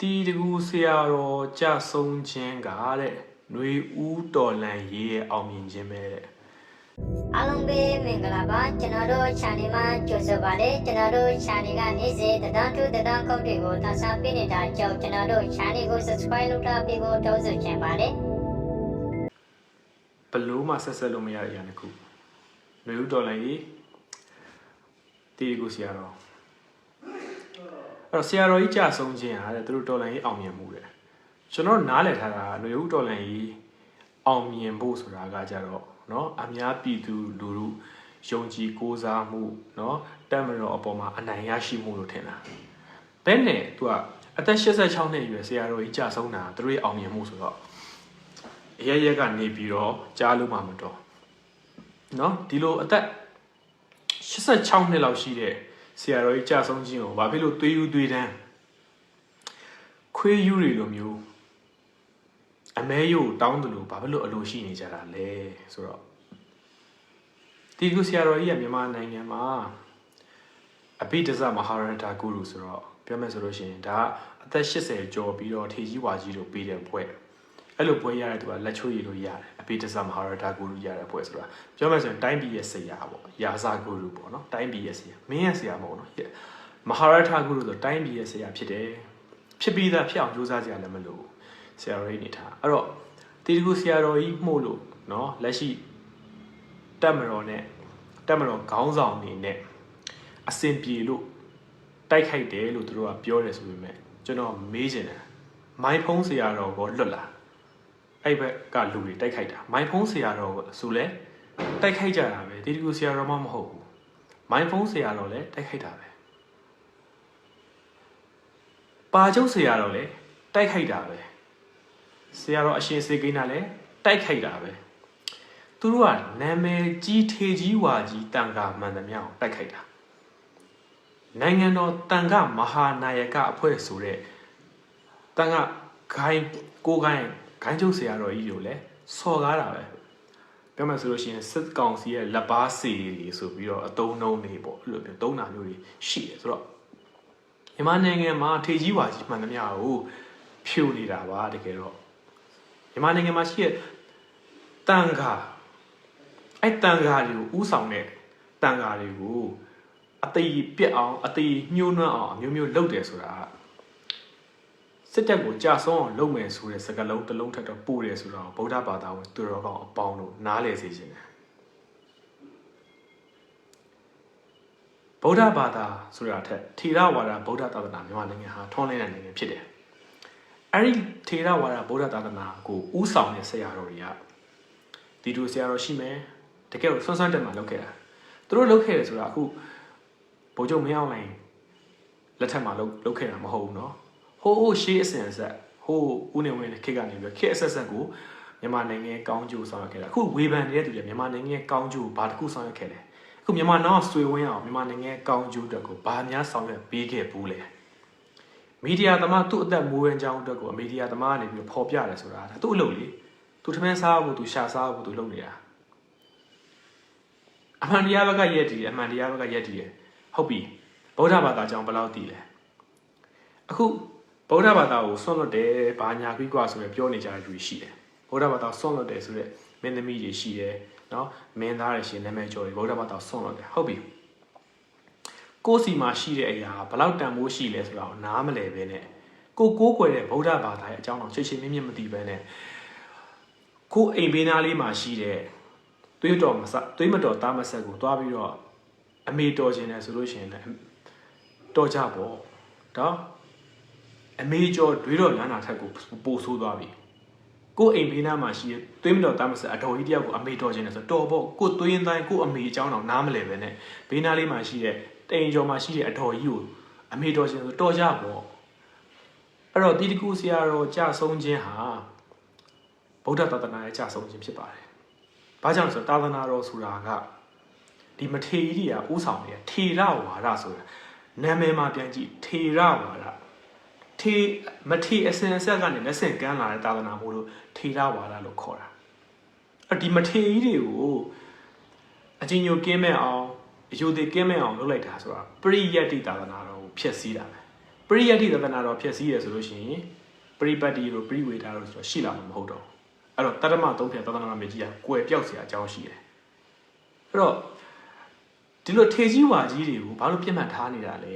တီတကူဆရာတော်ကြဆုံးခြင်းကတဲ့ຫນွေဦးတော်လန်ရေးရဲ့အောင်မြင်ခြင်းပဲတဲ့ အားလုံးပဲမင်္ဂလာပါကျွန်တော်တို့ channel မှာကြိုဆိုပါတယ်ကျွန်တော်တို့ channel ကနေ့စဉ်တဒန်းတူတဒန်းကုတ်တွေကိုသတ်စားပေးနေတာကြောင့်ကျွန်တော်တို့ channel ကို subscribe လုပ်ထားပြီးကိုတောင်းဆိုချင်ပါတယ် ဘလို့မှဆက်ဆက်လို့မရတဲ့အရာတစ်ခုຫນွေဦးတော်လန်ရေးတီတကူဆရာတော်အဲ့ တော့ဆရာတော်ကြီးကြဆုံးခြင်းဟာတဲ့သူတို့တော်လန်ရေးအောင်မြင်မှုတဲ့ကျွန်တော်နားလည်ထားတာຫນွေဦးတော်လန်ရေးအောင်မြင်ဖို့ဆိုတာကကြတော့เนาะအများပြည်သူလူထုယုံကြည်ကိုးစားမှုเนาะတက်မတော်အပေါ်မှာအနိုင်ရရှိမှုလို့ထင်တာ ဘယ်နဲ့ तू ကအသက်86နှစ်အရွယ်ဆရာတော်ကြီးကြာဆုံးတာသူတို့ရဲ့အောင်မြင်မှုဆိုတော့အရရက်ကနေပြီးတော့ကြားလို့မှမတော်เนาะဒီလိုအသက်86နှစ်လောက်ရှိတဲ့ ဆရာတော်ကြီးကြာဆုံးခြင်းကိုဘာဖြစ်လို့သွေးယူသွေးတန်းခွေးယူတွေလိုမျိုးအမဲယို့တောင်းတယ်လို့ဘာဖြစ်လို့အလိုရှိနေကြတာလဲဆိုတော့ဒီကုဆရာတော်ကြီးကမြန်မာနိုင်ငံမှာအဘိဓဇမဟာရတာဂုရုဆိုတော့ပြောမယ်ဆိုလို့ရှိရင်ဒါကအသက်80ကျော်ပြီးတော့ထေကြီးဝါကြီးတို့ပြီးတဲ့ဘွဲ့ အဲ့လိုဘွဲ့ရတဲ့သူကလက်ချိုးရည်လို့ရတယ်အဘိဓဇမဟာရတာဂုရုရတဲ့ဘွဲ့ဆိုတာပြောမယ်ဆိုရင်တိုင်းပြည်ရဲ့ဆရာပေါ့ယာဇာဂုရုပေါ့နော်တိုင်းပြည်ရဲ့ဆရာမင်းရဲ့ဆရာမဟုတ်နော်မဟာရတာဂုရုဆိုတိုင်းပြည်ရဲ့ဆရာဖြစ်တယ်ဖြစ်ပြီးသားဖြစ်အောင်ကြိုးစားကြရလည်းမလို့ဆရာတော်ကြီးနေထားအဲ့တော့တီတကူဆရာတော်ကြီးမှုလို့နော်လက်ရှိတက်မတော်နဲ့တက်မတော်ခေါင်းဆောင်နေနဲ့အစင်ပြေလို့တိုက်ခိုက်တယ်လို့သူတို့ကပြောတယ်ဆိုပေမဲ့ကျွန်တော်မေးချင်တယ်မိုင်းဖုံးဆရာတော်ကိုလွတ်လာ အဲ့ဘက်ကလူတွေတိုက်ခိုက်တာမိုင်းဖုံးဆရာတော်ကဆိုလဲတိုက်ခိုက်ကြတာပဲဒီတကူဆရာတော်မှမဟုတ်ဘူးမိုင်းဖုံးဆရာတော်လည်းတိုက်ခိုက်တာပဲပါကျုပ်ဆရာတော်လည်းတိုက်ခိုက်တာပဲဆရာတော်အရှင်စေကိန်းကလည်းတိုက်ခိုက်တာပဲသူတို့ကနာမည်ကြီးထေကြီးဝါကြီးတန်ခါမှန်သမျှကိုတိုက်ခိုက်တာနိုင်ငံတော်တန်ခမဟာနာယကအဖွဲ့ဆိုတဲ့တန်ခဂိုင်းကိုဂိုင်း ဂိုင်းချုပ်ဆရာတော်ကြီးကိုလည်းစော်ကားတာပဲပြောမှဆိုလို့ရှိရင်စစ်ကောင်စီရဲ့လက်ပါစီတွေဆိုပြီးတော့အတုံးနှုံးတွေပေါ့အဲ့လိုမျိုးသုံးတာမျိုးတွေရှိတယ်ဆိုတော့မြန်မာနိုင်ငံမှာထေကြီးဝါကြီးမှန်သမျှကိုဖြိုနေတာပါတကယ်တော့မြန်မာနိုင်ငံမှာရှိတဲ့တန်ခအဲ့တန်ခါတွေကိုဥဆောင်တဲ့တန်ခါတွေကိုအသေးပြက်အောင်အသေးညှိုးနှွမ်းအောင်အမျိုးမျိုးလုပ်တယ်ဆိုတာ စစ်တပ်ကိုကြာဆုံးအောင်လုပ်မယ်ဆိုတဲ့စကားလုံးတစ်လုံးထက်တော့ပို့တယ်ဆိုတော့ဗုဒ္ဓဘာသာဝင်သူတော်ကောင်းအပေါင်းတို့နားလည်စေခြင်းတယ်ဗုဒ္ဓဘာသာဆိုတာထက်ထေရဝါဒဗုဒ္ဓသာသနာမြန်မာနိုင်ငံဟာထွန်းလင်းတဲ့နိုင်ငံဖြစ်တယ်အဲ့ဒီထေရဝါဒဗုဒ္ဓသာသနာကိုဥဆောင်တဲ့ဆရာတော်တွေကဒီလိုဆရာတော်ရှိမယ်တကယ်ကိုဆွမ်းဆွမ်းတက်မှလုပ်ခဲ့တာသူတို့လုပ်ခဲ့တယ်ဆိုတာအခု ဗိုလ်ချုပ်မင်းအောင်လှိုင်လက်ထက်မှာလုတ်လုတ်ခဲ့တာမဟုတ်ဘူးเนาะ ဟိုးဟိုးရှေးအစဉ်အဆက်ဟိုးဦးနေဝင်းခေတ်ကနေပြီးခေတ်အဆက်ဆက်ကိုမြန်မာနိုင်ငံကောင်းကျိုးဆောင်ရွက်ခဲ့တာအခုဝေဖန်နေတဲ့သူတွေမြန်မာနိုင်ငံကောင်းကျိုးဘာတစ်ခုဆောင်ရွက်ခဲ့လဲအခုမြန်မာနောက်ဆွေဝင်းအောင်မြန်မာနိုင်ငံကောင်းကျိုးအတွက်ကိုဘာများဆောင်ရွက်ပေးခဲ့ဘူးလဲမီဒီယာသမားသူ့အသက်မွေးဝမ်းကြောင်းအတွက်ကိုမီဒီယာသမားကနေပြီးပေါ်ပြတယ်ဆိုတာဒါသူ့အလုပ်လေသူထမင်းစားဖို့သူရှာစားဖို့သူလုပ်နေတာအမှန်တရားဘက်ကရက်တည်တယ်အမှန်တရားဘက်ကရက်တည်တယ်ဟုတ်ပြီဗုဒ္ဓဘာသာကြောင့်ဘယ်လောက်တည်လဲအခု ဗုဒ္ဓဘာသာကိုဆွန့်လွတ်တယ်ဘာညာခွိကွာဆိုရယ်ပြောနေကြတဲ့လူတွေရှိတယ်ဗုဒ္ဓဘာသာဆွန့်လွတ်တယ်ဆိုရက်မင်းသမီးတွေရှိတယ်နော်မင်းသားတွေရှိနာမည်ကျော်တွေဗုဒ္ဓဘာသာဆွန့်လွတ်တယ်ဟုတ်ပြီကိုယ်စီမှာရှိတဲ့အရာဘယ်လောက်တန်ဖိုးရှိလဲဆိုတာကိုနားမလည်ပဲနဲ့ကိုကိုးကွယ်တဲ့ဗုဒ္ဓဘာသာရဲ့အကြောင်းအောင်ချစ်ချင်းမြင့်မြင့်မသိပဲနဲ့ကိုအိမ်ဘေးနားလေးမှာရှိတဲ့သွေးတော်မစသွေးမတော်သားမဆက်ကိုတွားပြီးတော့အမေတော်ခြင်းလဲဆိုလို့ရှိရင်လည်းတော်ကြပေါ့တော့ အမေကျော်တွေးတော်လမ်းတာထက်ကိုပိုဆိုးသွားပြီကို့အိမ်ဘေးနားမှာရှိတဲ့သွေးမတော်သားမဆက်အတော်ကြီးတယောက်ကိုအမေတော်ခြင်းလဲဆိုတော်ပေါ့ကို့သွေးရင်တိုင်းကို့အမေအကြောင်းတော့နားမလဲပဲနဲ့ဘေးနားလေးမှာရှိတဲ့တိန်ကျော်မှာရှိတဲ့အတော်ကြီးကိုအမေတော်ခြင်းဆိုတော်ကြပေါ့အဲ့တော့ဒီတကူဆရာတော်ကြဆုံးခြင်းဟာဗုဒ္ဓသာသနာရဲ့ကြဆုံးခြင်းဖြစ်ပါတယ်။ဘာကြောင့်လဲဆိုတော့သာသနာတော်ဆိုတာကဒီမထေရီတွေကဥဆောင်နေတာထေရဝါဒဆိုတာနာမည်မှာပြန်ကြည့်ထေရဝါဒ ထေမထေအစင်အဆက်ကနေလက်ဆင့်ကမ်းလာတဲ့သာသနာမို့လို့ထေရဝါဒလို့ခေါ်တာအဒီမထေရီတွေကိုအချင်းညိုကင်းမဲ့အောင်အယုဒိကင်းမဲ့အောင်လုပ်လိုက်တာဆိုတာပရိယတ္တိသာသနာတော်ကိုဖျက်ဆီးတာပဲ ပရိယတ္တိသဒနာတော်ဖြစ်စည်းရဆိုလို့ရှိရင်ပရိပတ်တိတို့ပရိဝေဒတို့ဆိုတော့ရှိလာမှာမဟုတ်တော့ဘူးအဲ့တော့တတ္တမသုံးဖြတ်သဒနာမြေကြီးကကွယ်ပြောက်เสียအကြောင်းရှိတယ်အဲ့တော့ဒီလိုထေကြီးဝါကြီးတွေကိုဘာလို့ပြစ်မှတ်ထားနေတာလဲ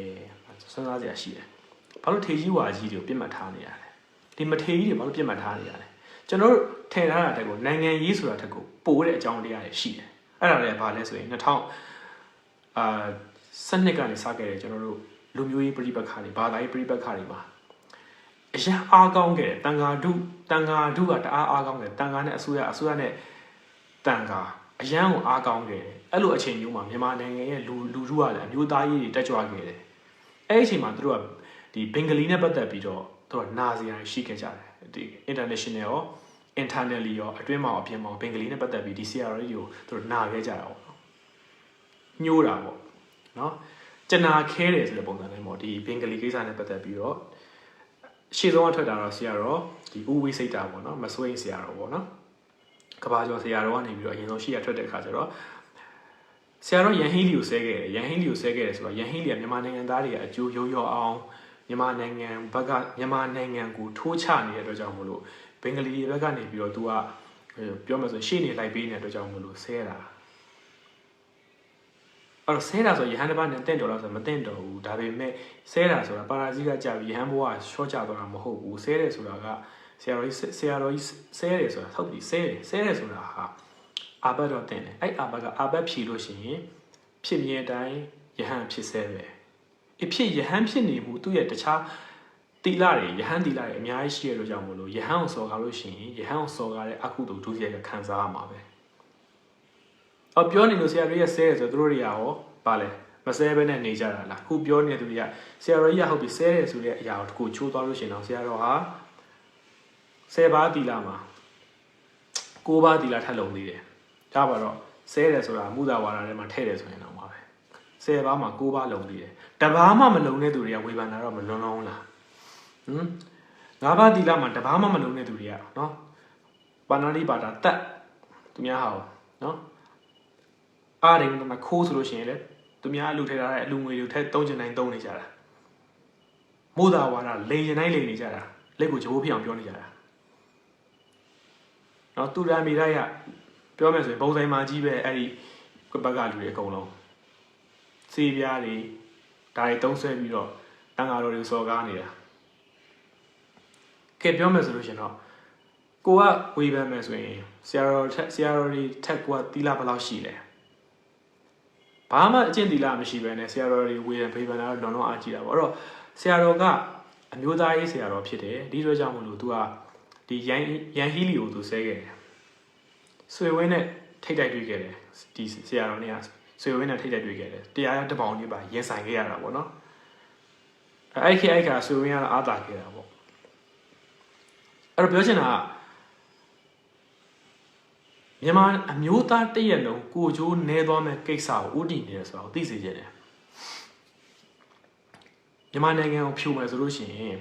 စဉ်းစားစရာရှိတယ် ဘာလို့ထေကြီးဝါကြီးတွေကိုပြစ်မှတ်ထားနေရလဲဒီမထေကြီးတွေဘာလို့ပြစ်မှတ်ထားနေရလဲကျွန်တော်တို့ထင်ထားတာတက်ကိုနိုင်ငံရေးဆိုတာတက်ကိုပို့တဲ့အကြောင်းတရားတွေရှိတယ်အဲ့ဒါလည်းဘာလဲဆိုရင်2000အာစနစ်ကနေစခဲ့တယ်ကျွန်တော်တို့လူမျိုးရေးပြိပက္ခတွေဘာသာရေးပြိပက္ခတွေမှာအရင်အားကောင်းခဲ့တယ်တန်ဃာဒုတန်ဃာဒုကတအားအားကောင်းခဲ့တယ်တန်ဃာနဲ့အစိုးရအစိုးရနဲ့တန်ဃာအရန်ကိုအားကောင်းခဲ့တယ်အဲ့လိုအချိန်မျိုးမှာမြန်မာနိုင်ငံရဲ့လူလူထုကလည်းအမျိုးသားရေးတွေတက်ကြွခဲ့တယ်အဲ့ဒီအချိန်မှာသူတို့က ဒီဘင်္ဂလီနဲ့ပတ်သက်ပြီးတော့သူတို့ကနာစီရရှိခဲ့ကြတယ်ဒီ international ရော internally ရောအတွင်းမှာအပြင်မှာဘင်္ဂလီနဲ့ပတ်သက်ပြီးဒီ CRE ကိုသူတို့နာခဲ့ကြတာပေါ့နော်ညှိုးတာပေါ့နော်ကျနာခဲတယ်ဆိုတဲ့ပုံစံနဲ့ပေါ့ဒီဘင်္ဂလီကိစ္စနဲ့ပတ်သက်ပြီးတော့ရှေ့ဆုံးကထွက်တာတော့ဆရာတော်ဒီဦးဝိစိတ်တာပေါ့နော်မဆွေးဆရာတော်ပေါ့နော်ကဘာကျော်ဆရာတော်ကနေပြီးတော့အရင်ဆုံးရှေ့ရထွက်တဲ့အခါကျတော့ဆရာတော်ယန်ဟီလီကိုဆဲခဲ့တယ်ယန်ဟီလီကိုဆဲခဲ့တယ်ဆိုတော့ယန်ဟီလီကမြန်မာနိုင်ငံသားတွေကအကျိုးရောရောအောင် မြန်မာနိုင်ငံဘက်ကမြန်မာနိုင်ငံကိုထိုးချနေတဲ့အတွက်ကြောင့်မလို့ဘင်္ဂလီတွေဘက်ကနေပြီးတော့ तू ကပြောမှဆိုရှေ့နေလိုက်ပေးနေတဲ့အတွက်ကြောင့်မလို့ဆဲတာအဲ့တော့ဆဲတာဆိုရဟန်းတစ်ပါးနဲ့တင့်တော်လားဆိုမတင့်တော်ဘူးဒါပေမဲ့ဆဲတာဆိုတာပါရာဇိကကြာပြီးရဟန်းဘဝရှော့ချသွားတာမဟုတ်ဘူးဆဲတယ်ဆိုတာကဆရာတော်ကြီးဆရာတော်ကြီးဆဲတယ်ဆိုတာဟုတ်ပြီဆဲတယ်ဆဲတယ်ဆိုတာဟာအာဘတ်တော့တင်တယ်အဲ့အာဘတ်ကအာဘတ်ဖြီလို့ရှိရင်ဖြစ်မြဲတိုင်းယဟန်ဖြစ်ဆဲပဲ အဖြစ်ယဟန်ဖြစ်နေမှုသူ့ရဲ့တခြားတီလာတွေယဟန်တီလာတွေအများကြီးရှိရလို့ကြောင့်မလို့ယဟန်ကိုစော်ကားလို့ရှိရင်ယဟန်ကိုစော်ကားတဲ့အခုတူဒုစရိုက်ကခံစားရမှာပဲအော်ပြောနေလို့ဆရာတို့ရဲ့ဆဲတယ်ဆိုတော့တို့တွေကရောပါလဲမဆဲဘဲနဲ့နေကြတာလားခုပြောနေတဲ့သူတွေကဆရာတော်ကြီးကဟုတ်ပြီဆဲတယ်ဆိုတဲ့အရာကိုတခုချိုးသွားလို့ရှိရင်တော့ဆရာတော်ဟာဆယ်ပါးတီလာမှာကိုးပါးတီလာထပ်လုံသေးတယ်ဒါပါတော့ဆဲတယ်ဆိုတာမူသာဝါဒထဲမှာထည့်တယ်ဆိုရင်တော့ ပါပဲဆယ်ပါးမှာကိုးပါးလုံသေးတယ်တပါးမှမလုံတဲ့သူတွေကဝေဖန်တာတော့မလွန်လုံးလားဟမ်ငါးပါးတီလာမှာတပါးမှမလုံတဲ့သူတွေကနော်ပါဏာတိပါတာတက်သူများဟာနော်အားတယ်ကတော့ခိုးဆိုလို့ရှိရင်လေသူများအလူထဲထားတဲ့အလူငွေတွေထက်သုံးချင်တိုင်းသုံးနေကြတာမိုးသာဝါဒလေရင်တိုင်းလေနေကြတာလက်ကိုဂျိုးဖြစ်အောင်ပြောနေကြတာနော်သူရမီရရပြောမယ်ဆိုရင်ပုံစံမှာကြီးပဲအဲ့ဒီဘက်ကလူတွေအကုန်လုံး စေးပြားတွေဒါတွေတုံးဆွဲပြီးတော့တန်ဃာတော်တွေစော်ကားနေတာကဲပြောမယ်ဆိုလို့ရှင်တော့ကိုကဝေဖန်မယ်ဆိုရင်ဆရာတော်ထက်ဆရာတော်တွေထက်ကတီလာဘယ်လောက်ရှိလဲဘာမှအကျင့်တီလာမရှိဘဲနဲ့ဆရာတော်တွေဝေဖန်ဖေးဖန်တာတော့လွန်လွန်အားကြီးတာပေါ့အဲ့တော့ဆရာတော်ကအမျိုးသားရေးဆရာတော်ဖြစ်တယ်ဒီအတွက်ကြောင့်မလို့ तू ကဒီရန်ရန်ဟီလီကို तू ဆဲခဲ့တယ်ဆွေဝင်းနဲ့ထိတ်တိုက်တွေ့ခဲ့တယ်ဒီဆရာတော်เนี่ย ဆွေဝင်းနဲ့ထိတ်တိုက်တွေ့ခဲ့တယ်တရားတပေါင်းကြီးပါရင်ဆိုင်ခဲ့ရတာပေါ့နော်အဲ့ခေတ်အဲ့ခါဆွေဝင်းကအာသာခဲ့တာပေါ့အဲ့တော့ပြောချင်တာကမြန်မာအမျိုးသားတရက်လုံးကိုကြိုးနေသွားမဲ့ကိစ္စကိုဥတည်နေတယ်ဆိုတော့သိစေချင်တယ်မြန်မာနိုင်ငံကိုဖြိုမယ်ဆိုလို့ရှိရင်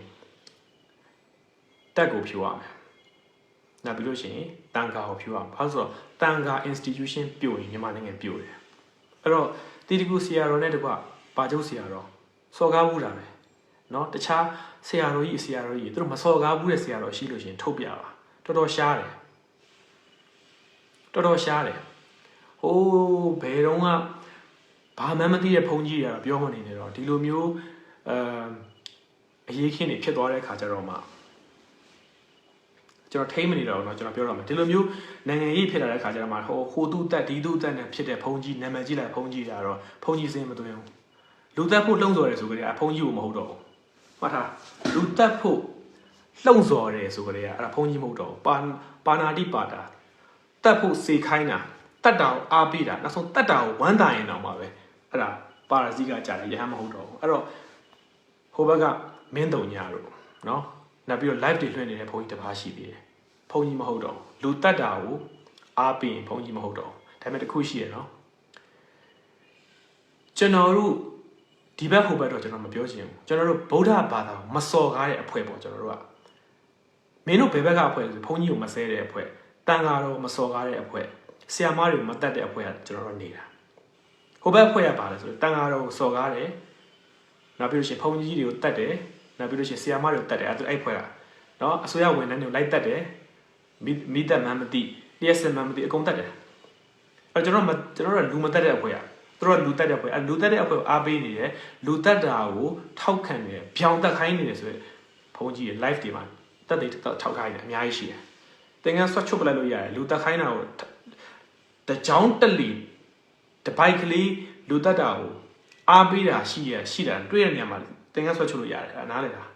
တက်ကိုဖြိုရမယ်။နောက်ပြီးလို့ရှိရင်တန်ခါကိုဖြိုရမှာ။ဘာလို့ဆိုတော့တန်ခါ institution ပြိုရင်မြန်မာနိုင်ငံပြိုတယ်။ အဲ့တော့တီတီကူဆရာတော်နဲ့တကွပါကျုပ်ဆရာတော်စော်ကားမှုတာပဲ။နော်တခြားဆရာတော်ကြီးဆရာတော်ကြီးသူတို့မစော်ကားဘူးတဲ့ဆရာတော်ရှိလို့ရှိရင်ထုတ်ပြပါ။တော်တော်ရှားတယ်။တော်တော်ရှားတယ်။ဟိုးဘယ်တော့မှဘာမှမသိတဲ့ဘုန်းကြီးတွေကတော့ပြောမနေနဲ့တော့ဒီလိုမျိုးအအရေးခင်းတွေဖြစ်သွားတဲ့အခါကျတော့မှ ကျွန်တော်ထိမ့်မနေတော့ဘူးเนาะကျွန်တော်ပြောတော့မယ်ဒီလိုမျိုးနိုင်ငံရေးဖြစ်လာတဲ့အခါကျတော့မှဟိုဟိုသူတက်ဒီသူတက်နဲ့ဖြစ်တဲ့ဘုံကြီးနာမည်ကြီးလိုက်ဘုံကြီးတာတော့ဘုံကြီးစင်းမသွင်းဘူးလူတက်ဖို့လှုံ့ဆော်တယ်ဆိုကြတဲ့အဘုံကြီးကိုမဟုတ်တော့ဘူးမှတ်ထားလူတက်ဖို့လှုံ့ဆော်တယ်ဆိုကြတဲ့အဲ့ဒါဘုံကြီးမဟုတ်တော့ဘူးပါပါနာတိပါတာတက်ဖို့စေခိုင်းတာတက်တာကိုအားပေးတာနောက်ဆုံးတက်တာကိုဝမ်းသာရင်တော့မှာပဲအဲ့ဒါပါရဇိကကြာတယ်ရဟန်းမဟုတ်တော့ဘူးအဲ့တော့ ဟိုဘက်ကမင်းတုံညာတို့နော် နောက်ပြီးတော့ live တွေလွှင့်နေတဲ့ဘုန်းကြီးတစ်ပါးရှိသေးတယ်ဘုန်းကြီးမဟုတ်တော့ဘူးလူတက်တာကိုအားပေးရင်ဘုန်းကြီးမဟုတ်တော့ဘူးဒါပေမဲ့တစ်ခုရှိရနော်ကျွန်တော်တို့ဒီဘက်ဟိုဘက်တော့ကျွန်တော်မပြောချင်ဘူးကျွန်တော်တို့ဗုဒ္ဓဘာသာကိုမစော်ကားတဲ့အဖွဲပေါ့ကျွန်တော်တို့ကမင်းတို့ဘယ်ဘက်ကအဖွဲဆိုဘုန်းကြီးကိုမဆဲတဲ့အဖွဲတန်ဃာတော်မစော်ကားတဲ့အဖွဲဆရာမတွေကိုမတတ်တဲ့အဖွဲကကျွန်တော်တို့နေတာဟိုဘက်အဖွဲကပါလဲဆိုတော့တန်ဃာတော်ကိုစော်ကားတယ်နောက်ပြီးလို့ရှိရင်ဘုန်းကြီးတွေကိုတတ်တယ် နောက်ပြီးလို့ရှိရင်ဆီယာမတွေကိုတတ်တယ်အဲ့ဒါအဲ့ဖွဲ့ကနော်အစိုးရဝန်ထမ်းတွေကိုလိုက်တတ်တယ်မိမိသက်မှန်းမသိလျှက်စင်မှန်းမသိအကုန်တတ်တယ်အဲ့ကျွန်တော်မကျွန်တော်တို့လူမတတ်တဲ့အဖွဲ့ကသူတို့ကလူတတ်တဲ့အဖွဲ့အဲ့လူတတ်တဲ့အဖွဲ့ကိုအားပေးနေတယ်လူတတ်တာကိုထောက်ခံနေတယ်ဗျောင်တက်ခိုင်းနေတယ်ဆိုရယ်ဘုန်းကြီးရဲ့ live တွေမှာတက်တွေထောက်ခိုင်းတယ်အများကြီးရှိတယ်တင်ကန်းဆွတ်ချုပ်ပလိုက်လို့ရတယ်လူတက်ခိုင်းတာကိုတကြောင်တက်လီတပိုက်ကလေးလူတက်တာကိုအားပေးတာရှိရရှိတာတွေ့တဲ့နေရာမှာ တင်ကန်းဆွတ်ချုပ်လို့ရတယ်အဲ့နားလေလား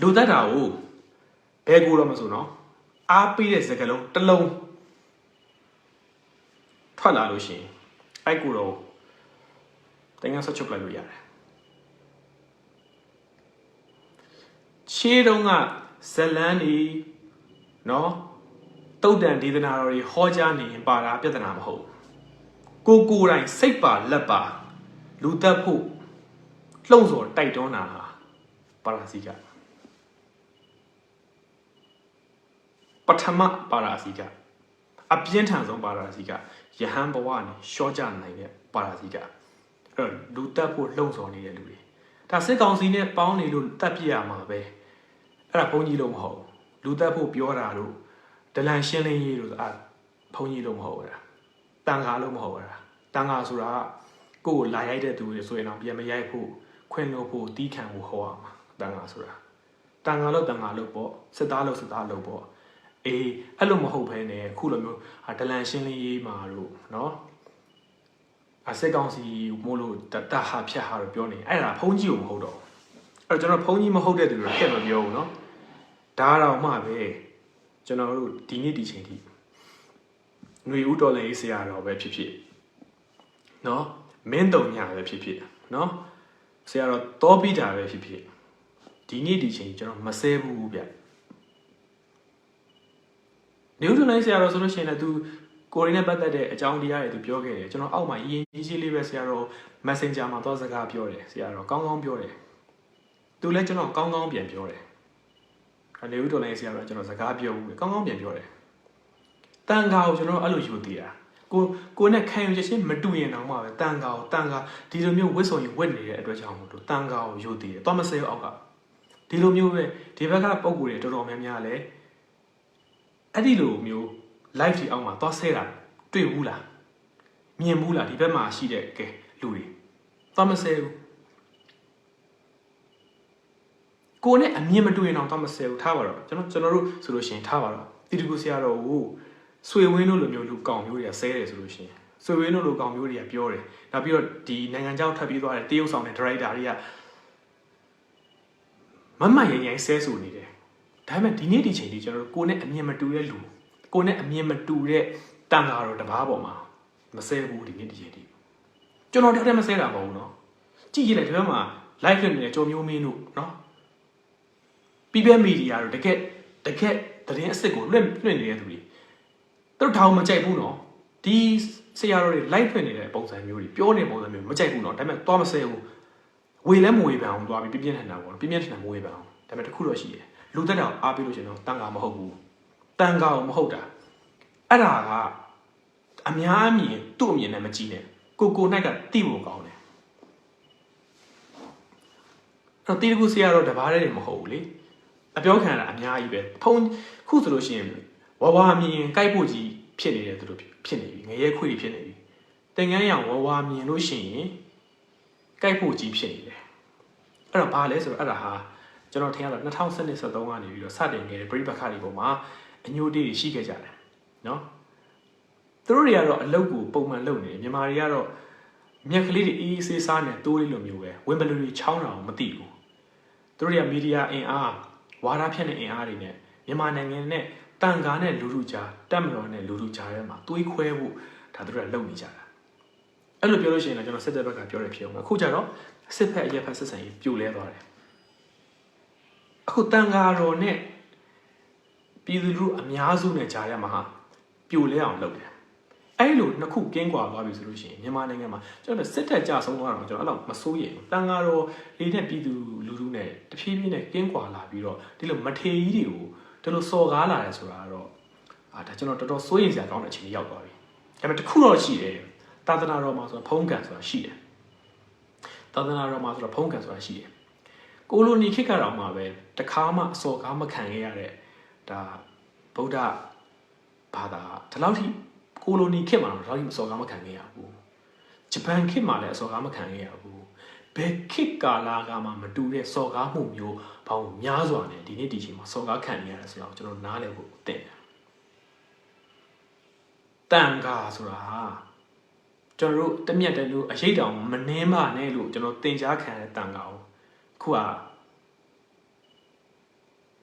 လူတက်တာကိုဘယ်ကိုတော့မဆိုနော်အားပေးတဲ့စကားလုံးတစ်လုံးထွက်လာလို့ရှိရင်အဲ့ကိုတော့တင်ကန်းဆွတ်ချုပ်လိုက်လို့ရတယ်ရှေးတုန်းကဇလန်းဒီနော်တုတ်တန်ဒေသနာတော်တွေဟောကြားနေရင်ပါတာပြဿနာမဟုတ်ဘူးကိုကိုယ်တိုင်စိတ်ပါလက်ပါ လူသက်ဖို့လှုံ့ဆော်တိုက်တွန်းတာဟာပါရာစီကပထမပါရာစီကအပြင်းထန်ဆုံးပါရာစီကယဟန်ဘဝနဲ့ရှော့ကြနိုင်တဲ့ပါရာစီကအဲ့တော့လူသက်ဖို့လှုံ့ဆော်နေတဲ့လူတွေဒါစစ်ကောင်စီနဲ့ပေါင်းနေလို့တတ်ပြရမှာပဲအဲ့ဒါဘုန်းကြီးလို့မဟုတ်ဘူးလူသက်ဖို့ပြောတာလို့ဒလန်ရှင်းလင်းရေးလို့အာဘုန်းကြီးလို့မဟုတ်ဘူးလားတန်ခါလို့မဟုတ်ဘူးလားတန်ခါဆိုတာက ကိုယ်ကိုလာရိုက်တဲ့သူတွေဆိုရင်တော့ပြန်မရိုက်ဖို့ခွင့်လို့ဖို့တီးခံဖို့ဟောရမှာတန်ခါဆိုတာတန်ခါလို့တန်ခါလို့ပေါ့စစ်သားလို့စစ်သားလို့ပေါ့အေးအဲ့လိုမဟုတ်ဘဲနဲ့ခုလိုမျိုးဟာဒလန်ရှင်းလင်းရေးမှာတို့နော်အစစ်ကောင်စီမို့လို့တတဟာဖြတ်ဟာတော့ပြောနေအဲ့ဒါဖုန်းကြီးကိုမဟုတ်တော့ဘူးအဲ့တော့ကျွန်တော်ဖုန်းကြီးမဟုတ်တဲ့သူတွေထည့်မပြောဘူးနော်ဒါတော့မှပဲကျွန်တော်တို့ဒီနေ့ဒီချိန်ထိຫນွေဦးတော်လည်းရေးဆရာတော်ပဲဖြစ်ဖြစ်နော် မင်းတုံညာပဲဖြစ်ဖြစ်နော်ဆရာတော်တောပိတာပဲဖြစ်ဖြစ်ဒီနေ့ဒီချိန်ကျွန်တော်မဆဲဘူးဗျနေဦးတော်လည်းဆရာတော်ဆိုလို့ရှိရင်လည်း तू ကိုရီနဲ့ပတ်သက်တဲ့အကြောင်းတရားတွေသူပြောခဲ့တယ်ကျွန်တော်အောက်မှာအရင်ကြီးကြီးလေးပဲဆရာတော် Messenger မှာတော့စကားပြောတယ်ဆရာတော်ကောင်းကောင်းပြောတယ်သူလည်းကျွန်တော်ကောင်းကောင်းပြန်ပြောတယ်အနေဦးတော်လည်းဆရာတော်ကျွန်တော်စကားပြောဘူးကောင်းကောင်းပြန်ပြောတယ်တန်ခါကိုကျွန်တော်အဲ့လိုယူသေးတာ ကိုကိုနဲ့ခံယူချက်ချင်းမတူရင်တော့မှပဲတန်ခါကိုတန်ခါဒီလိုမျိုးဝစ်စုံယူဝစ်နေတဲ့အတွက်ကြောင့်မို့လို့တန်ခါကိုယူသေးတယ်တော့မစဲအောက်ကဒီလိုမျိုးပဲဒီဘက်ကပုံကူတွေတော်တော်များများလဲအဲ့ဒီလိုမျိုး live ဒီအောက်မှာသွားဆဲတာတွေ့ဘူးလားမြင်ဘူးလားဒီဘက်မှာရှိတဲ့ကဲလူတွေသွားမဆဲဘူးကိုနဲ့အမြင်မတွေ့ရင်တော့သွားမဆဲဘူးထားပါတော့ကျွန်တော်ကျွန်တော်တို့ဆိုလို့ရှိရင်ထားပါတော့တီတူကိုဆရာတော်ကို ဆွေဝင်းတို့လိုမျိုးလူကောင်မျိုးတွေကဆဲတယ်ဆိုလို့ရှိရင်ဆွေဝင်းတို့လိုကောင်မျိုးတွေကပြောတယ်နောက်ပြီးတော့ဒီနိုင်ငံခြားထပ်ပြီးသွားတဲ့တရုတ်ဆောင်တဲ့ဒရိုက်တာတွေကမမရရင်ဆဲဆိုနေတယ်ဒါပေမဲ့ဒီနေ့ဒီချိန်ထိကျွန်တော်တို့ကိုနဲ့အမြင်မတူတဲ့လူကိုနဲ့အမြင်မတူတဲ့တန်ဃာတော်တပားပေါ်မှာမဆဲဘူးဒီနေ့ဒီချိန်ထိကျွန်တော်တကယ်မဆဲတာမဟုတ်ဘူးเนาะကြည့်ကြည့်လိုက်ဒီဘက်မှာ live လုပ်နေတဲ့ကြော်မျိုးမင်းတို့เนาะပြည်ပမီဒီယာတို့တကယ်တကယ်သတင်းအစ်စ်ကိုလွှင့်လွှင့်နေတဲ့သူတွေ သူတို့ထောင်မကြိုက်ဘူးနော်ဒီဆရာတော်တွေ live ဖွင့်နေတဲ့ပုံစံမျိုးတွေပြောနေတဲ့ပုံစံမျိုးမကြိုက်ဘူးနော်ဒါပေမဲ့သွားမစဲဘူးဝေလည်းမဝေပန်အောင်သွားပြီးပြင်းပြင်းထန်ထန်ပေါ့ပြင်းပြင်းထန်ထန်မဝေပန်အောင်ဒါပေမဲ့တခုတော့ရှိတယ်လူသက်တော်အားပေးလို့ရှင်တော့တန်ခါမဟုတ်ဘူးတန်ခါကိုမဟုတ်တာအဲ့ဒါကအများအမြင်သူ့အမြင်နဲ့မကြည့်နဲ့ကိုကို၌ကတိဖို့ကောင်းတယ်အဲ့တော့တိတခုဆရာတော့တဘာတည်းတွေမဟုတ်ဘူးလေအပြောခံရတာအများကြီးပဲဖုန်းခုဆိုလို့ရှိရင် ဝဝမြင်ကြိုက်ဖို့ကြီးဖြစ်နေတယ်သူတို့ဖြစ်နေပြီငရဲခွေဖြစ်နေပြီတင်ငန်းရောင်ဝဝမြင်လို့ရှိရင်ကြိုက်ဖို့ကြီးဖြစ်နေတယ်အဲ့တော့ဘာလဲဆိုတော့အဲ့ဒါဟာကျွန်တော်ထင်ရတော့2012 13ကနေပြီးတော့စတင်ခဲ့တဲ့ပြိပခါတွေပေါ်မှာအညိုတေးတွေရှိခဲ့ကြတယ်နော်သူတို့တွေကတော့အလုပ်ကိုပုံမှန်လုပ်နေတယ်မြန်မာတွေကတော့မြက်ကလေးတွေအေးအေးဆေးစားနေတိုးလေးလိုမျိုးပဲဝင်ဘလူတွေချောင်းတာကိုမသိဘူးသူတို့တွေကမီဒီယာအင်အားဝါဒဖြန့်တဲ့အင်အားတွေနဲ့မြန်မာနိုင်ငံနဲ့ တန်ကားနဲ့လူလူကြားတက်မတော်နဲ့လူလူကြားထဲမှာတွေးခွဲဖို့ဒါသူတို့ကလုပ်နေကြတာအဲ့လိုပြောလို့ရှိရင်တော့ကျွန်တော်စစ်တပ်ဘက်ကပြောရဖြစ်အောင်အခုကျတော့စစ်ဖက်အရက်ဖက်ဆက်ဆံရေးပြိုလဲသွားတယ်အခုတန်ကားတော်နဲ့ပြည်သူလူအများစုနဲ့ကြားရမှာဟာပြိုလဲအောင်လုပ်တယ်အဲ့လိုနှစ်ခုကင်းကွာသွားပြီဆိုလို့ရှိရင်မြန်မာနိုင်ငံမှာကျွန်တော်စစ်တပ်ကြဆုံးသွားတော့ကျွန်တော်အဲ့လောက်မစိုးရိမ်ဘူးတန်ဃာတော်လေးနဲ့ပြည်သူလူထုနဲ့တဖြည်းဖြည်းနဲ့ကင်းကွာလာပြီးတော့ဒီလိုမထေကြီးတွေကို ဒီလိုစော်ကားလာတယ်ဆိုတာကတော့အာဒါကျွန်တော်တော်တော်စိုးရိမ်စရာကောင်းတဲ့အခြေအနေရောက်သွားပြီဒါပေမဲ့တစ်ခုတော့ရှိတယ်သာသနာတော်မှာဆိုတော့ဖုံးကန်ဆိုတာရှိတယ်သာသနာတော်မှာဆိုတော့ဖုံးကန်ဆိုတာရှိတယ်ကိုလိုနီခေတ်ကတော့မှပဲတခါမှအစော်ကားမခံခဲ့ရတဲ့ဒါဗုဒ္ဓဘာသာဒီလောက်ထိကိုလိုနီခေတ်မှာတော့ဒီလောက်ထိအစော်ကားမခံခဲ့ရဘူးဂျပန်ခေတ်မှာလည်းအစော်ကားမခံခဲ့ရဘူး ဘယ်ခေတ်ကာလကမှမတူတဲ့စော်ကားမှုမျိုးဘောင်းများစွာနဲ့ဒီနေ့ဒီချိန်မှာစော်ကားခံနေရတယ်ဆိုတော့ကျွန်တော်နားလည်ဖို့တင်တယ်တန်ခါဆိုတာဟာကျွန်တော်တို့တမျက်တည်းလို့အရေးတောင်မနှင်းပါနဲ့လို့ကျွန်တော်သင်ကြားခံရတဲ့တန်ခါကိုခုက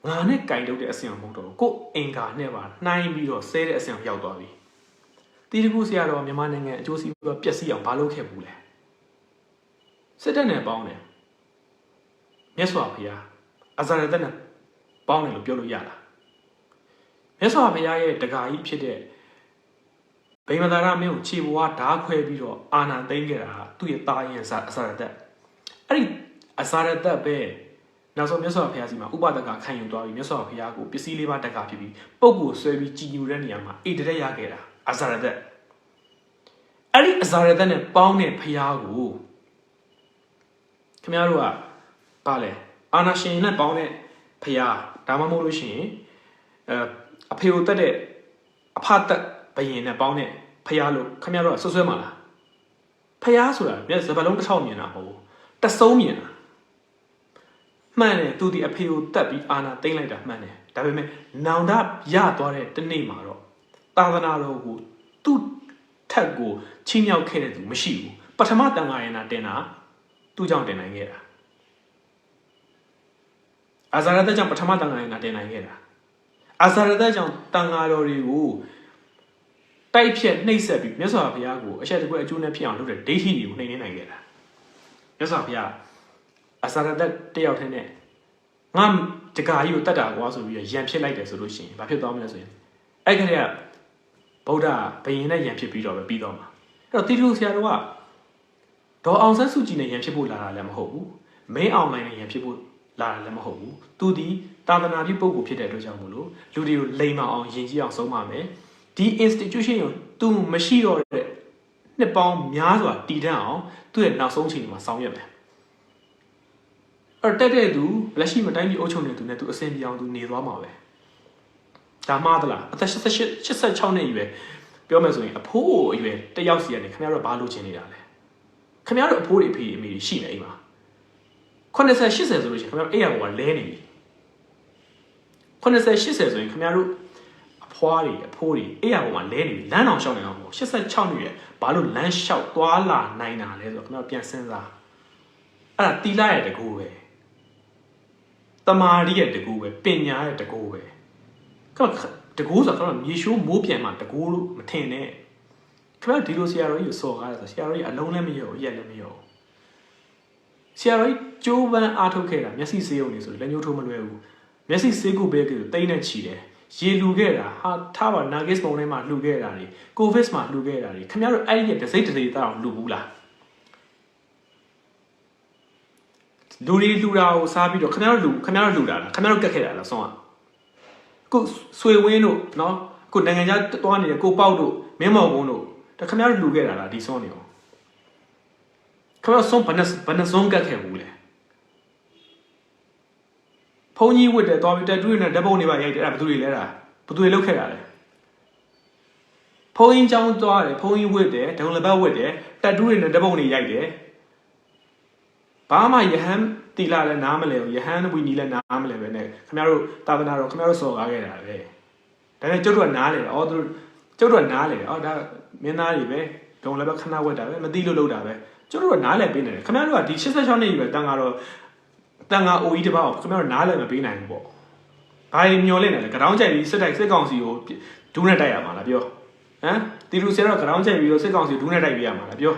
ငါနဲ့ကင်တုတ်တဲ့အဆင့်အောင်မဟုတ်တော့ဘူးကို့အင်္ကာနဲ့ပါနှိုင်းပြီးတော့ဆဲတဲ့အဆင့်အောင်ရောက်သွားပြီတီတကူဆရာတော်မြန်မာနိုင်ငံအကျိုးစီးပွားပျက်စီးအောင်မလုပ်ခဲ့ဘူးလေ စစ်တပ်နဲ့ပေါင်းတယ်မြတ်စွာဘုရားအဇာရတနဲ့ပေါင်းတယ်လို့ပြောလို့ရလားမြတ်စွာဘုရားရဲ့တက္ကကြီးဖြစ်တဲ့ဗိမသာရမင်းကိုခြေဘွားဓာခွဲပြီးတော့အာနာသိမ့်ခဲ့တာဟာသူ့ရဲ့တာရင်အဇာရတအဲ့ဒီအဇာရတပဲနောက်ဆုံးမြတ်စွာဘုရားစီမှာဥပဒကခံယူသွားပြီးမြတ်စွာဘုရားကိုပစ္စည်းလေးပါးတက္ကဖြစ်ပြီးပုပ်ကိုဆွဲပြီးကြည်ညိုတဲ့နေရာမှာအိတရက်ရခဲ့တာအဇာရတအဲ့ဒီအဇာရတနဲ့ပေါင်းတဲ့ဘုရားကို ခင်ဗျားတို့ကပါလဲအာနာရှင်နဲ့ပေါင်းတဲ့ဘုရားဒါမှမဟုတ်လို့ရှိရင်အဲအဖေကိုတက်တဲ့အဖတက်ဘယင်နဲ့ပေါင်းတဲ့ဘုရားလို့ခင်ဗျားတို့ကဆွဆွဲမှာလားဘုရားဆိုတာမျက်စပလုံးတစ်ထောက်မြင်တာမဟုတ်ဘူးတစုံမြင်တာမှန်တယ်သူဒီအဖေကိုတက်ပြီးအာနာသိမ့်လိုက်တာမှန်တယ်ဒါပေမဲ့နောင်တရသွားတဲ့တနေ့မှာတော့သာသနာတော်ကိုသူ့ထက်ကိုချီးမြှောက်ခဲ့တဲ့သူမရှိဘူးပထမတန်ခါရင်နာတင်တာ သူ့ကြောင့်တင်နိုင်ခဲ့တာအာဇာရသက်ကြောင့်ပထမတန်ခါရင်နာတင်နိုင်ခဲ့တာအာဇာရသက်ကြောင့်တန်ခါတော်တွေကိုတိုက်ဖြတ်နှိပ်စက်ပြီးမြတ်စွာဘုရားကိုအချက်တကွအကျိုးနဲ့ဖြစ်အောင်လုပ်တဲ့ဒိဋ္ဌိတွေကိုနှိမ်နှင်းနိုင်ခဲ့တာမြတ်စွာဘုရားအာဇာရသက်တယောက်တည်းနဲ့ငါတကာကြီးကိုတတ်တာကွာဆိုပြီးရံဖြစ်လိုက်တယ်ဆိုလို့ရှိရင်ဘာဖြစ်သွားမလဲဆိုရင်အဲ့ခါကျဗုဒ္ဓဘယင်နဲ့ရံဖြစ်ပြီးတော့ပဲပြီးတော့မှာအဲ့တော့တိတုဆရာတော်က ဒေါ်အောင်ဆန်းစုကြည်နဲ့ရံဖြစ်ဖို့လာတာလည်းမဟုတ်ဘူးမင်းအောင်လိုင်းနဲ့ရံဖြစ်ဖို့လာတာလည်းမဟုတ်ဘူးသူဒီသာသနာ့ပြုပုဂ္ဂိုလ်ဖြစ်တဲ့အတွက်ကြောင့်မို့လို့လူတွေကိုလိမ်မအောင်ယဉ်ကျေးအောင်ဆုံးပါမယ်ဒီ institution ကိုသူမရှိတော့တဲ့နှစ်ပေါင်းများစွာတည်တံ့အောင်သူ့ရဲ့နောက်ဆုံးအချိန်မှာဆောင်ရွက်မယ်အဲ့တက်တဲ့သူလက်ရှိမတိုင်းပြည်အုပ်ချုပ်နေသူနဲ့သူအဆင်ပြေအောင်သူနေသွားမှာပဲဒါမှသလားအသက်88 86နှစ်အရွယ်ပြောမယ်ဆိုရင်အဖိုးအရွယ်တယောက်စီကနေခင်ဗျားတို့ဘာလို့ချင်နေတာလဲ ခင်ဗျားတို့အဖိုးတွေအဖေအမေတွေရှိနေအိမ်မှာ80 80ဆိုလို့ရှိရင်ခင်ဗျားတို့အဲ့ရဘောကလဲနေပြီ80 80ဆိုရင်ခင်ဗျားတို့အဖွားတွေအဖိုးတွေအဲ့ရဘောမှာလဲနေပြီလမ်းအောင်ရှောက်နေအောင်ပေါ့86နှစ်ရွယ်ဘာလို့လမ်းလျှောက်သွားလာနိုင်တာလဲဆိုတော့ခင်ဗျားတို့ပြန်စဉ်းစားအဲ့ဒါတီလာရဲ့တကူပဲတမာရီရဲ့တကူပဲပညာရဲ့တကူပဲခင်ဗျာတကူဆိုတော့မြေရှိုးမိုးပြန်မှာတကူလို့မထင်နဲ့ ခင်ဗျာဒီလိုဆရာတော်ကြီးကိုစော်ကားတယ်ဆိုဆရာတော်ကြီးအလုံးလည်းမရောဘူးရက်လည်းမရောဘူးဆရာတော်ကြီးကျိုးပန်းအားထုတ်ခဲ့တာမျက်စိစေးုံနေဆိုလက်ညှိုးထိုးမလွယ်ဘူးမျက်စိစေးကုပဲကတိတ်နဲ့ချီတယ်ရေလူခဲ့တာဟာထားပါနာဂစ်ပုံထဲမှာလှူခဲ့တာတွေကိုဗစ်မှာလှူခဲ့တာတွေခင်ဗျားတို့အဲ့ဒီရဲ့ဒစိမ့်ဒစိမ့်တောင်လှူဘူးလားလူတွေလှူတာကိုစားပြီးတော့ခင်ဗျားတို့လှူခင်ဗျားတို့လှူတာလားခင်ဗျားတို့ကတ်ခဲ့တာလားဆုံးอ่ะကိုဆွေဝင်းတို့နော်ကိုနိုင်ငံခြားတွားနေတဲ့ကိုပေါက်တို့မင်းမော်ကုန်း တို့ဒါခင်ဗျားတို့လှူခဲ့တာလားဒီဆုံးနေအောင်ခင်ဗျားဆုံးဘယ်နှဘယ်နှဆုံးကတ်ခဲ့ဘူးလဲဖုန်းကြီးဝတ်တယ်တော်ပြီတက်တူးနဲ့ဓပုံနေပါရိုက်တယ်အဲ့ဒါဘယ်သူတွေလဲတာဘယ်သူတွေလောက်ခဲ့တာလဲဖုန်းကြီးចောင်းသွားတယ်ဖုန်းကြီးဝတ်တယ်ဒုံလဘတ်ဝတ်တယ်တက်တူးတွေနဲ့ဓပုံနေရိုက်တယ်ဘာမှယဟန်တီလာလည်းနားမလဲဘူးယဟန်ဝီနီလည်းနားမလဲပဲနဲ့ခင်ဗျားတို့တာသနာတော်ခင်ဗျားတို့စော်ကားခဲ့တာပဲဒါနဲ့ကျုပ်တို့ကနားလေတယ်အော်သူတို့ ကျုပ်တို့ကနားလေတယ်အော်ဒါမင်းသားတွေပဲဒုံလည်းပဲခဏဝတ်တာပဲမသိလို့လုပ်တာပဲကျုပ်တို့ကနားလည်ပေးနေတယ်ခင်ဗျားတို့ကဒီ86နှစ်ကြီးပဲတန်ဃာတော်တန်ဃာအိုကြီးတစ်ပေါက်ခင်ဗျားတို့နားလည်မပေးနိုင်ဘူးပေါ့ဘာရင်မျောလဲနေလဲကတောင်းကြိုက်ပြီးစစ်တိုက်စစ်ကောင်စီကိုဒူးနဲ့တိုက်ရမှာလားပြောဟမ်တီလူဆရာတော့ကတောင်းကြိုက်ပြီးတော့စစ်ကောင်စီဒူးနဲ့တိုက်ပေးရမှာလားပြော